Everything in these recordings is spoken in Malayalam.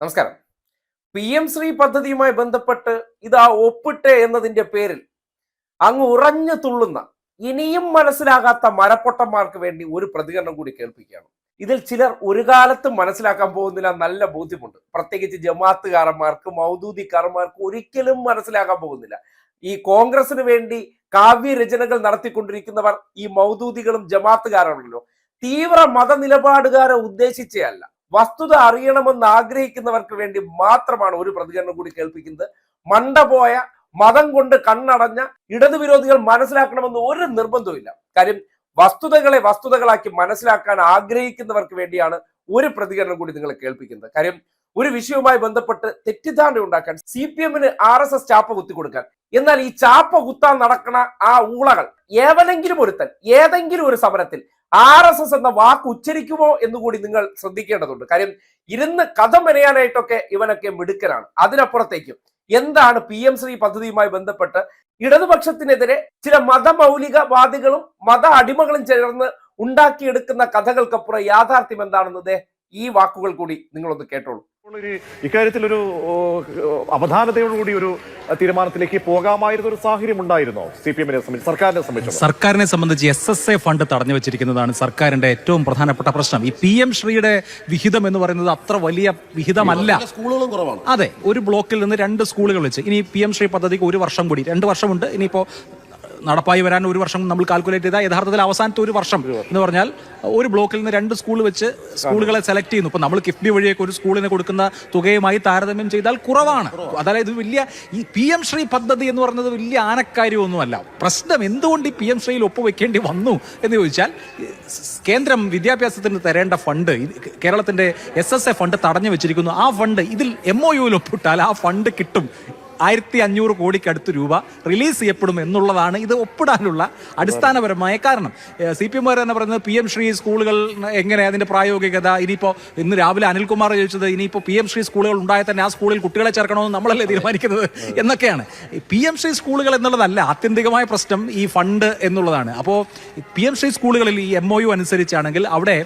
നമസ്കാരം. പി എം ശ്രീ പദ്ധതിയുമായി ബന്ധപ്പെട്ട് ഇതാ ഒപ്പിട്ട് എന്നതിന്റെ പേരിൽ അങ്ങ് ഉറഞ്ഞു തുള്ളുന്ന ഇനിയും മനസ്സിലാകാത്ത മരപ്പൊട്ടന്മാർക്ക് വേണ്ടി ഒരു പ്രതികരണം കൂടി കേൾപ്പിക്കുകയാണ്. ഇതിൽ ചിലർ ഒരു കാലത്തും മനസ്സിലാക്കാൻ പോകുന്നില്ല നല്ല ബോധ്യമുണ്ട്. പ്രത്യേകിച്ച് ജമാഅത്തുകാരന്മാർക്ക് മൗദൂദിക്കാരന്മാർക്ക് ഒരിക്കലും മനസ്സിലാക്കാൻ പോകുന്നില്ല. ഈ കോൺഗ്രസിന് വേണ്ടി കാവ്യരചനകൾ നടത്തിക്കൊണ്ടിരിക്കുന്നവർ ഈ മൗദൂദികളും ജമാഅത്തുകാരാണല്ലോ തീവ്ര മതനിലപാടുകാരെ ഉദ്ദേശിച്ചല്ല വസ്തുത അറിയണമെന്ന് ആഗ്രഹിക്കുന്നവർക്ക് വേണ്ടി മാത്രമാണ് ഒരു പ്രതികരണം കൂടി കേൾപ്പിക്കുന്നത്. മണ്ട പോയ മതം കൊണ്ട് കണ്ണടഞ്ഞ ഇടതുവിരോധികൾ മനസ്സിലാക്കണമെന്ന് ഒരു നിർബന്ധവുമില്ല. കാര്യം വസ്തുതകളെ വസ്തുതകളാക്കി മനസ്സിലാക്കാൻ ആഗ്രഹിക്കുന്നവർക്ക് വേണ്ടിയാണ് ഒരു പ്രതികരണം കൂടി നിങ്ങളെ കേൾപ്പിക്കുന്നത്. കാര്യം ഒരു വിഷയവുമായി ബന്ധപ്പെട്ട് തെറ്റിദ്ധാരണ ഉണ്ടാക്കാൻ സി പി എമ്മിന് ആർ എസ് എസ് ചാപ്പ കുത്തി കൊടുക്കാൻ. എന്നാൽ ഈ ചാപ്പ കുത്താൻ നടക്കണ ആ ഊളകൾ ഏവനെങ്കിലും ഒരുത്തൻ ഏതെങ്കിലും ഒരു സമരത്തിൽ ആർ എസ് എസ് എന്ന വാക്ക് ഉച്ചരിക്കുമോ എന്ന് കൂടി നിങ്ങൾ ശ്രദ്ധിക്കേണ്ടതുണ്ട്. കാര്യം ഇരുന്ന് കഥ മെനയാനായിട്ടൊക്കെ ഇവനൊക്കെ മിടുക്കനാണ്. അതിനപ്പുറത്തേക്കും എന്താണ് പി എം ശ്രീ പദ്ധതിയുമായി ബന്ധപ്പെട്ട് ഇടതുപക്ഷത്തിനെതിരെ ചില മതമൗലികവാദികളും മത അടിമകളും ചേർന്ന് ഉണ്ടാക്കിയെടുക്കുന്ന കഥകൾക്കപ്പുറം യാഥാർത്ഥ്യം എന്താണെന്നത് ഈ വാക്കുകൾ കൂടി നിങ്ങളൊന്ന് കേട്ടോളൂ. ഒരു ഇക്കാര്യത്തിൽ ഒരു അവധാനതയോടുകൂടി ഒരു തീരുമാനത്തിലേക്ക് പോകാമായിരുന്ന ഒരു സാഹചര്യം ഉണ്ടായിരുന്നോ സി പി എമ്മിനെ സംബന്ധിച്ച് സർക്കാരിനെ സംബന്ധിച്ച് സർക്കാരിനെ സംബന്ധിച്ച് എസ് എസ് എ ഫണ്ട് തടഞ്ഞു വെച്ചിരിക്കുന്നതാണ് സർക്കാരിന്റെ ഏറ്റവും പ്രധാനപ്പെട്ട പ്രശ്നം. ഈ പി എം ശ്രീയുടെ വിഹിതം എന്ന് പറയുന്നത് അത്ര വലിയ വിഹിതമല്ല. സ്കൂളുകളും കുറവാണ്. അതെ ഒരു ബ്ലോക്കിൽ നിന്ന് രണ്ട് സ്കൂളുകൾ വെച്ച്. ഇനി പി എം ശ്രീ പദ്ധതിക്ക് ഒരു വർഷം കൂടി രണ്ട് വർഷമുണ്ട്. ഇനിയിപ്പോ നടപ്പായി വരാൻ ഒരു വർഷം നമ്മൾ കാൽക്കുലേറ്റ് ചെയ്താൽ യഥാർത്ഥത്തിൽ അവസാനത്തെ ഒരു വർഷം എന്ന് പറഞ്ഞാൽ ഒരു ബ്ലോക്കിൽ നിന്ന് രണ്ട് സ്കൂൾ വെച്ച് സ്കൂളുകളെ സെലക്ട് ചെയ്യുന്നു. ഇപ്പൊ നമ്മൾ കിഫ്ബി വഴിയൊക്കെ ഒരു സ്കൂളിന് കൊടുക്കുന്ന തുകയുമായി താരതമ്യം ചെയ്താൽ കുറവാണ്. അതായത് ഇത് വലിയ ഈ പി എം ശ്രീ പദ്ധതി എന്ന് പറയുന്നത് വലിയ ആനക്കാര്യമൊന്നുമല്ല. പ്രശ്നം എന്തുകൊണ്ട് ഈ പി എം ശ്രീയിൽ ഒപ്പുവെക്കേണ്ടി വന്നു എന്ന് ചോദിച്ചാൽ കേന്ദ്രം വിദ്യാഭ്യാസത്തിന് തരേണ്ട ഫണ്ട് കേരളത്തിന്റെ കേരളത്തിന്റെ എസ് എസ് എ ഫണ്ട് തടഞ്ഞു വെച്ചിരിക്കുന്നു. ആ ഫണ്ട് ഇതിൽ എം ഒ യുവിൽ ഒപ്പിട്ടാൽ ആ ഫണ്ട് കിട്ടും. ആയിരത്തി അഞ്ഞൂറ് കോടിക്കടുത്ത് രൂപ റിലീസ് ചെയ്യപ്പെടും എന്നുള്ളതാണ് ഇത് ഒപ്പിടാനുള്ള അടിസ്ഥാനപരമായ കാരണം. സി പി എമ്മുകാർ തന്നെ പറയുന്നത് പി എം ശ്രീ സ്കൂളുകൾ എങ്ങനെ അതിന്റെ പ്രായോഗികത ഇനിയിപ്പോൾ ഇന്ന് രാവിലെ അനിൽകുമാർ ചോദിച്ചത് ഇനിയിപ്പോൾ പി എം ശ്രീ സ്കൂളുകൾ ഉണ്ടായാൽ തന്നെ ആ സ്കൂളിൽ കുട്ടികളെ ചേർക്കണമെന്ന് നമ്മളല്ലേ തീരുമാനിക്കുന്നത് എന്നൊക്കെയാണ്. പി എം ശ്രീ സ്കൂളുകൾ എന്നുള്ളതല്ല ആത്യന്തികമായ പ്രശ്നം ഈ ഫണ്ട് എന്നുള്ളതാണ്. അപ്പോൾ പി എം ശ്രീ സ്കൂളുകളിൽ ഈ എം ഒ യു അനുസരിച്ചാണെങ്കിൽ അവിടെ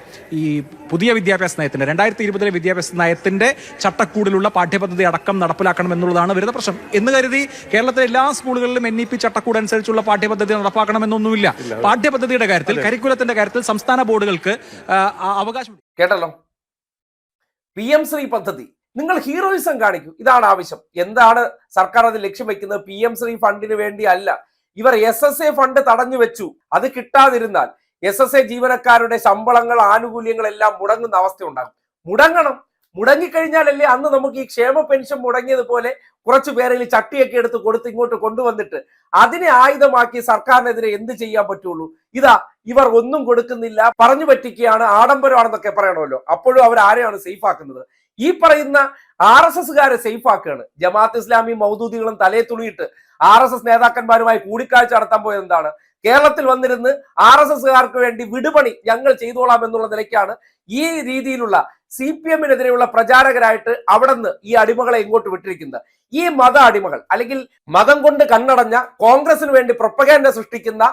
ഈ പുതിയ വിദ്യാഭ്യാസ നയത്തിന്റെ രണ്ടായിരത്തി ഇരുപതിലെ വിദ്യാഭ്യാസ നയത്തിന്റെ ചട്ടക്കൂടിലുള്ള പാഠ്യപദ്ധതി അടക്കം നടപ്പിലാക്കണം എന്നുള്ളതാണ് വരുന്ന പ്രശ്നം. എന്ന് കരുതി കേരളത്തിലെ എല്ലാ സ്കൂളുകളിലും എൻ ഇ പി ചട്ടക്കൂട് അനുസരിച്ചുള്ള പാഠ്യപദ്ധതി നടപ്പാക്കണമെന്നൊന്നുമില്ല. പാഠ്യപദ്ധതിയുടെ കാര്യത്തിൽ കരിക്കുലത്തിന്റെ കാര്യത്തിൽ സംസ്ഥാന ബോർഡുകൾക്ക് അവകാശം കേട്ടല്ലോ? പി എം ശ്രീ പദ്ധതി. നിങ്ങൾ ഹീറോയിസം കാണിക്കൂ. ഇതാണ് ആവശ്യം. എന്താണ് സർക്കാർ അത് ലക്ഷ്യം വെക്കുന്നത്? പി എം ശ്രീ ഫണ്ടിന് വേണ്ടി അല്ല ഇവർ എസ് എസ് എ ഫണ്ട് തടഞ്ഞു വെച്ചു. അത് കിട്ടാതിരുന്നാൽ എസ് എസ് എ ജീവനക്കാരുടെ ശമ്പളങ്ങൾ ആനുകൂല്യങ്ങൾ എല്ലാം മുടങ്ങുന്ന അവസ്ഥ ഉണ്ടാകും മുടങ്ങണം. മുടങ്ങിക്കഴിഞ്ഞാലല്ലേ അന്ന് നമുക്ക് ഈ ക്ഷേമ പെൻഷൻ മുടങ്ങിയതുപോലെ കുറച്ചു പേരിൽ ചട്ടിയൊക്കെ എടുത്ത് കൊടുത്ത് ഇങ്ങോട്ട് കൊണ്ടുവന്നിട്ട് അതിനെ ആയുധമാക്കി സർക്കാരിനെതിരെ എന്ത് ചെയ്യാൻ പറ്റുള്ളൂ? ഇതാ ഇവർ ഒന്നും കൊടുക്കുന്നില്ല പറഞ്ഞു പറ്റിക്കുകയാണ് ആഡംബരമാണെന്നൊക്കെ പറയണമല്ലോ. അപ്പോഴും അവർ ആരെയാണ് സേഫ് ആക്കുന്നത് ഈ പറയുന്ന ആർ എസ് എസ്കാരെ സേഫ് ആക്കുകയാണ് ജമാഅത്ത് ഇസ്ലാമി മൗദൂദികളും തലയെ തുണിയിട്ട് ആർ എസ് എസ് നേതാക്കന്മാരുമായി കൂടിക്കാഴ്ച നടത്താൻ പോയത് എന്താണ്? കേരളത്തിൽ വന്നിരുന്ന് ആർ എസ് എസ്കാർക്ക് വേണ്ടി വിടുപണി ഞങ്ങൾ ചെയ്തോളാം എന്നുള്ള നിലയ്ക്കാണ് ഈ രീതിയിലുള്ള സി പി എമ്മിനെതിരെയുള്ള പ്രചാരകരായിട്ട് അവിടെ നിന്ന് ഈ അടിമകളെ ഇങ്ങോട്ട് വിട്ടിരിക്കുന്നത്. ഈ മത അടിമകൾ അല്ലെങ്കിൽ മതം കൊണ്ട് കണ്ണടഞ്ഞ കോൺഗ്രസിന് വേണ്ടി പ്രൊപ്പഗാൻഡ സൃഷ്ടിക്കുന്ന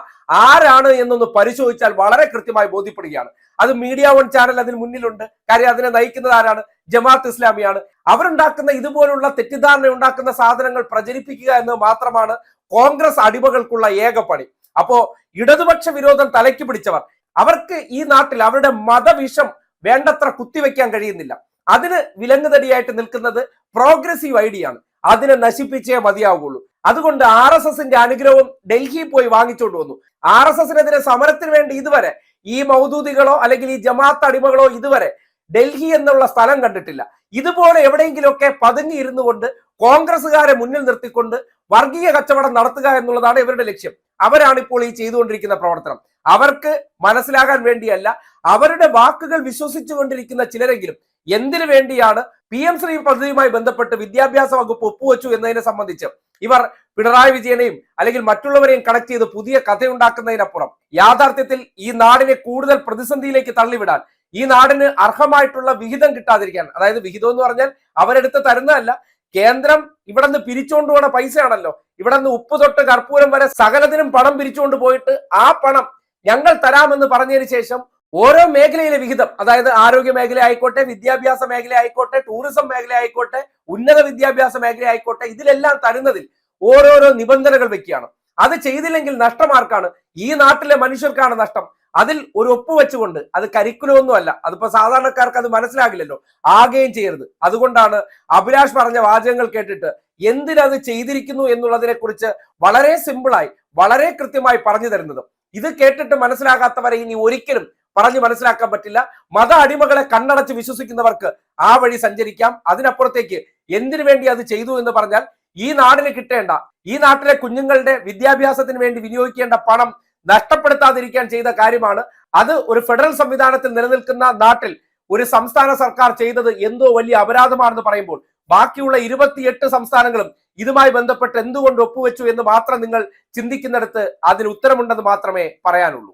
ആരാണ് എന്നൊന്ന് പരിശോധിച്ചാൽ വളരെ കൃത്യമായി ബോധ്യപ്പെടുകയാണ്. അത് മീഡിയ വൺ ചാനൽ അതിന് മുന്നിലുണ്ട്. കാര്യം അതിനെ നയിക്കുന്നത് ആരാണ്? ജമാഅത്ത് ഇസ്ലാമിയാണ്. അവരുണ്ടാക്കുന്ന ഇതുപോലുള്ള തെറ്റിദ്ധാരണ ഉണ്ടാക്കുന്ന സാധനങ്ങൾ പ്രചരിപ്പിക്കുക എന്നത് മാത്രമാണ് കോൺഗ്രസ് അടിമകൾക്കുള്ള ഏക പണി അപ്പോ ഇടതുപക്ഷ വിരോധം തലയ്ക്ക് പിടിച്ചവർ അവർക്ക് ഈ നാട്ടിൽ അവരുടെ മതവിഷം വേണ്ടത്ര കുത്തിവെക്കാൻ കഴിയുന്നില്ല. അതിന് വിലങ്ങുതടിയായിട്ട് നിൽക്കുന്നത് പ്രോഗ്രസീവ് ഐഡിയ ആണ്. അതിനെ നശിപ്പിച്ചേ മതിയാവുകയുള്ളൂ. അതുകൊണ്ട് ആർ എസ് എസിന്റെ അനുഗ്രഹവും ഡൽഹിയിൽ പോയി വാങ്ങിച്ചുകൊണ്ട് വന്നു. ആർ എസ് എസിനെതിരെ സമരത്തിന് വേണ്ടി ഇതുവരെ ഈ മൗദൂദികളോ അല്ലെങ്കിൽ ഈ ജമാഅത്ത് അടിമകളോ ഇതുവരെ ഡൽഹി എന്നുള്ള സ്ഥലം കണ്ടിട്ടില്ല. ഇതുപോലെ എവിടെയെങ്കിലുമൊക്കെ പതുങ്ങി ഇരുന്നു കൊണ്ട് കോൺഗ്രസുകാരെ മുന്നിൽ നിർത്തിക്കൊണ്ട് വർഗീയ കച്ചവടം നടത്തുക എന്നുള്ളതാണ് ഇവരുടെ ലക്ഷ്യം. അവരാണ് ഇപ്പോൾ ഈ ചെയ്തുകൊണ്ടിരിക്കുന്ന പ്രവർത്തനം. അവർക്ക് മനസ്സിലാകാൻ വേണ്ടിയല്ല അവരുടെ വാക്കുകൾ വിശ്വസിച്ചുകൊണ്ടിരിക്കുന്ന ചിലരെങ്കിലും എന്തിനു വേണ്ടിയാണ് പി എം ശ്രീ പദ്ധതിയുമായി ബന്ധപ്പെട്ട് വിദ്യാഭ്യാസ വകുപ്പ് ഒപ്പുവെച്ചു എന്നതിനെ സംബന്ധിച്ച് ഇവർ പിണറായി വിജയനെയും അല്ലെങ്കിൽ മറ്റുള്ളവരെയും കണക്ട് ചെയ്ത് പുതിയ കഥയുണ്ടാക്കുന്നതിനപ്പുറം യാഥാർത്ഥ്യത്തിൽ ഈ നാടിനെ കൂടുതൽ പ്രതിസന്ധിയിലേക്ക് തള്ളിവിടാൻ ഈ നാടിന് അർഹമായിട്ടുള്ള വിഹിതം കിട്ടാതിരിക്കാൻ അതായത് വിഹിതം എന്ന് പറഞ്ഞാൽ അവരെടുത്ത് തരുന്നതല്ല കേന്ദ്രം ഇവിടെ നിന്ന് പിരിച്ചുകൊണ്ട് പോണ പൈസയാണല്ലോ. ഇവിടെ നിന്ന് ഉപ്പ് തൊട്ട് കർപ്പൂരം വരെ സകലത്തിനും പണം പിരിച്ചുകൊണ്ട് പോയിട്ട് ആ പണം ഞങ്ങൾ തരാമെന്ന് പറഞ്ഞതിന് ശേഷം ഓരോ മേഖലയിലെ വിഹിതം അതായത് ആരോഗ്യ മേഖല ആയിക്കോട്ടെ വിദ്യാഭ്യാസ മേഖല ആയിക്കോട്ടെ ടൂറിസം മേഖല ആയിക്കോട്ടെ ഉന്നത വിദ്യാഭ്യാസ മേഖല ആയിക്കോട്ടെ ഇതിലെല്ലാം തരുന്നതിൽ ഓരോരോ നിബന്ധനകൾ വെക്കുകയാണ്. അത് ചെയ്തില്ലെങ്കിൽ നഷ്ടമാർക്കാണ് ഈ നാട്ടിലെ മനുഷ്യർക്കാണ് നഷ്ടം. അതിൽ ഒരു ഒപ്പ് വെച്ചുകൊണ്ട് അത് കരിക്കുലമൊന്നുമല്ല അതിപ്പോ സാധാരണക്കാർക്ക് അത് മനസ്സിലാകില്ലല്ലോ. ആകുകയും ചെയ്യരുത്. അതുകൊണ്ടാണ് അഭിലാഷ് പറഞ്ഞ വാചകങ്ങൾ കേട്ടിട്ട് എന്തിനത് ചെയ്തിരിക്കുന്നു എന്നുള്ളതിനെ കുറിച്ച് വളരെ സിമ്പിളായി വളരെ കൃത്യമായി പറഞ്ഞു തരുന്നത്. ഇത് കേട്ടിട്ട് മനസ്സിലാകാത്തവരെ ഇനി ഒരിക്കലും പറഞ്ഞു മനസ്സിലാക്കാൻ പറ്റില്ല. മത അടിമകളെ കണ്ണടച്ച് വിശ്വസിക്കുന്നവർക്ക് ആ വഴി സഞ്ചരിക്കാം. അതിനപ്പുറത്തേക്ക് എന്തിനു വേണ്ടി അത് ചെയ്തു എന്ന് പറഞ്ഞാൽ ഈ നാടിന് കിട്ടേണ്ട ഈ നാട്ടിലെ കുഞ്ഞുങ്ങളുടെ വിദ്യാഭ്യാസത്തിന് വേണ്ടി വിനിയോഗിക്കേണ്ട പണം നഷ്ടപ്പെടുത്താതിരിക്കാൻ ചെയ്ത കാര്യമാണ്. അത് ഒരു ഫെഡറൽ സംവിധാനത്തിൽ നിലനിൽക്കുന്ന നാട്ടിൽ ഒരു സംസ്ഥാന സർക്കാർ ചെയ്തത് എന്തോ വലിയ അപരാധമാണെന്ന് പറയുമ്പോൾ ബാക്കിയുള്ള ഇരുപത്തിയെട്ട് സംസ്ഥാനങ്ങളും ഇതുമായി ബന്ധപ്പെട്ട് എന്തുകൊണ്ട് ഒപ്പുവെച്ചു എന്ന് മാത്രം നിങ്ങൾ ചിന്തിക്കുന്നിടത്ത് അതിന് ഉത്തരമുണ്ടെന്ന് മാത്രമേ പറയാനുള്ളൂ.